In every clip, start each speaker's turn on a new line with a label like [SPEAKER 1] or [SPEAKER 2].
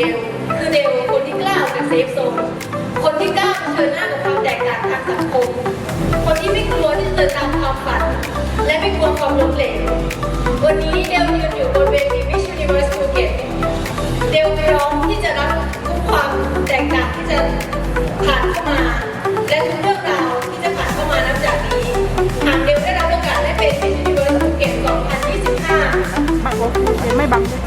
[SPEAKER 1] เดลคือเดลคนที่กล้าออกจากเซฟโซน คนที่กล้าเผชิญหน้ากับความแตกต่างทางสังคม คนที่ไม่กลัวที่จะเดินตามความฝัน และไม่กลัวความล้มเหลว วันนี้เดลยืนอยู่บนเวทีวิช s u n เวอร์ส e b เกตเดลปร้องที่จะรับทุกความแตกต่างที่จะผ่านเข้ามา และทุกเรื่องราวที่จะผ่านเข้ามานับจากนี้หากเดลได้รับโอกาสได้เป็น Miss Universe Phuket 2025
[SPEAKER 2] ไม่บัง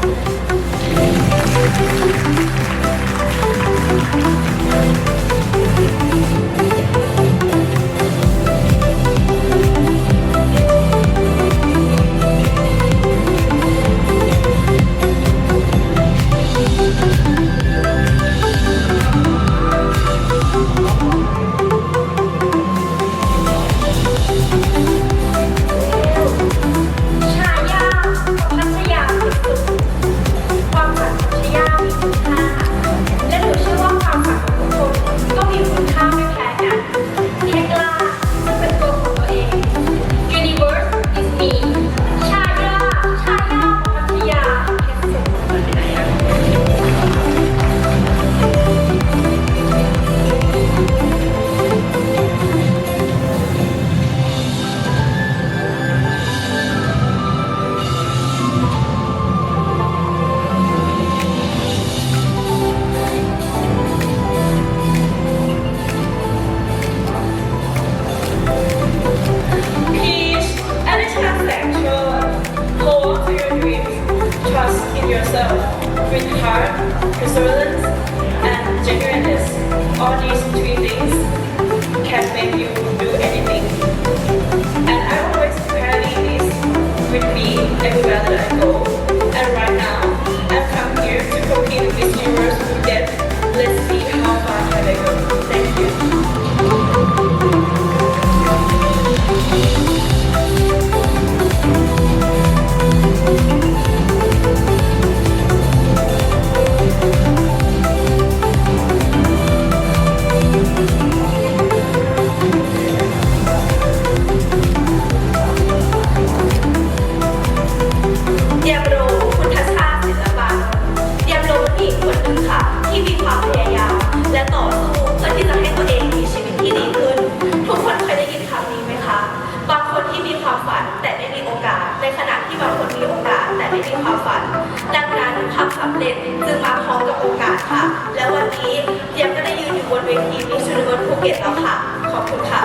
[SPEAKER 3] ทำสำเร็จจึงมาพร้อมกับโอกาสค่ะ และวันนี้เดียมก็ได้ยืนอยู่บนเวทีมิชชันเวิร์ดภูเก็ตแล้วค่ะ ขอบคุณค่ะ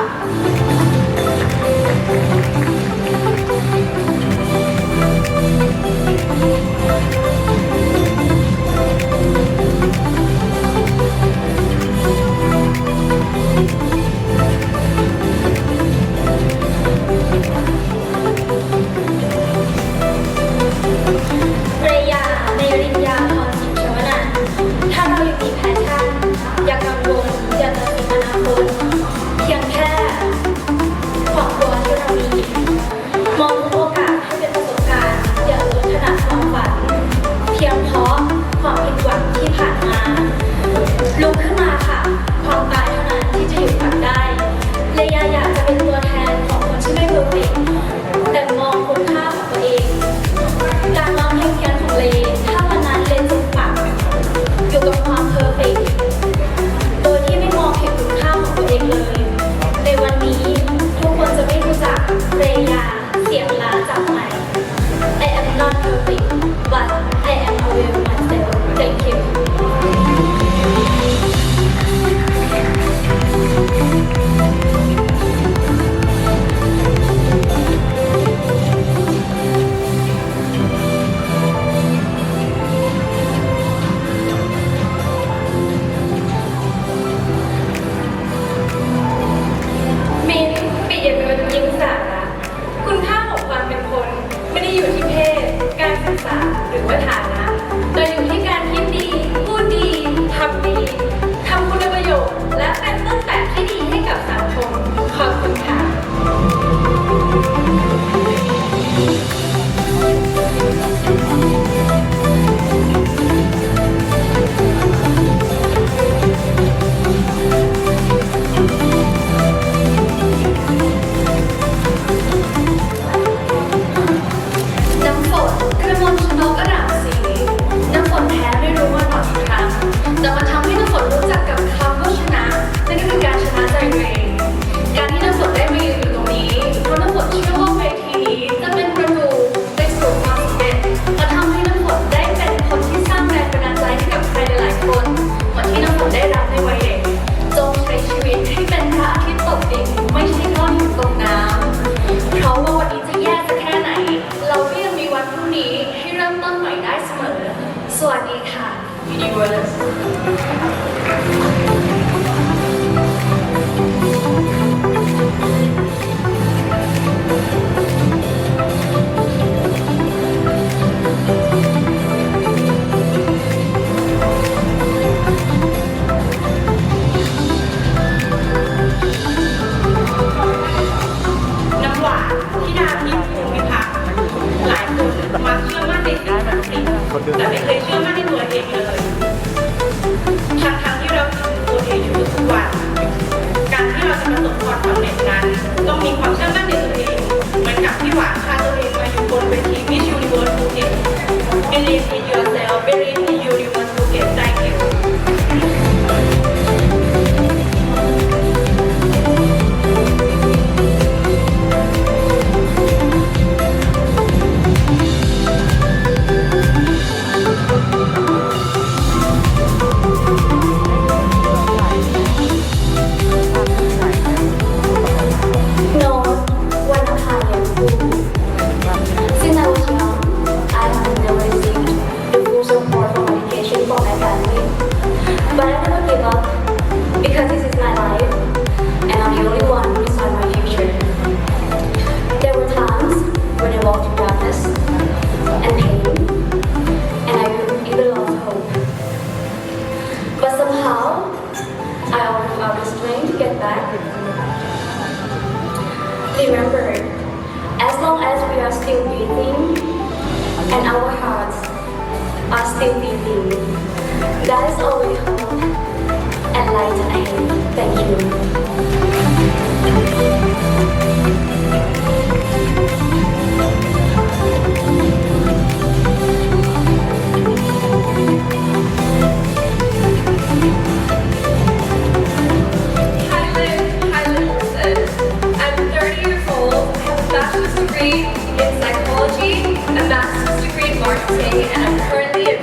[SPEAKER 4] Hi, Liv. Hi, Liv I'm
[SPEAKER 2] 30 years old. I have a bachelor's degree in psychology, a master's degree in marketing, and I'm currently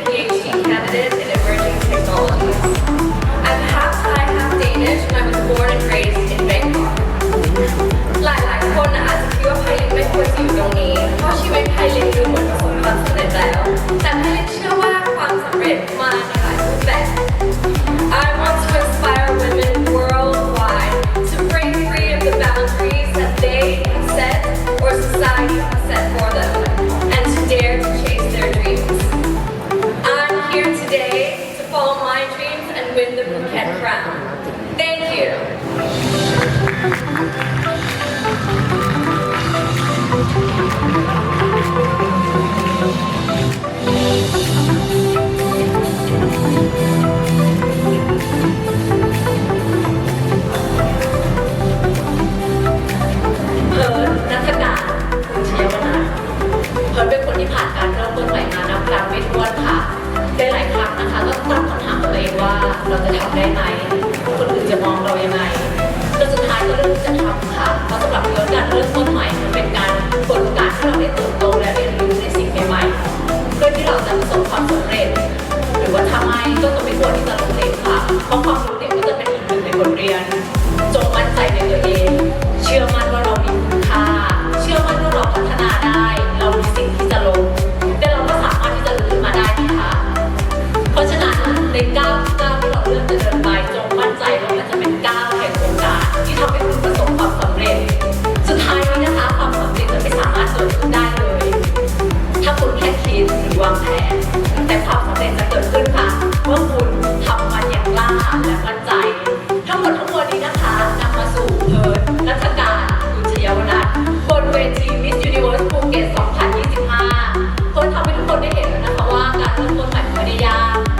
[SPEAKER 5] ทุกคนผ่านมาได้ยาก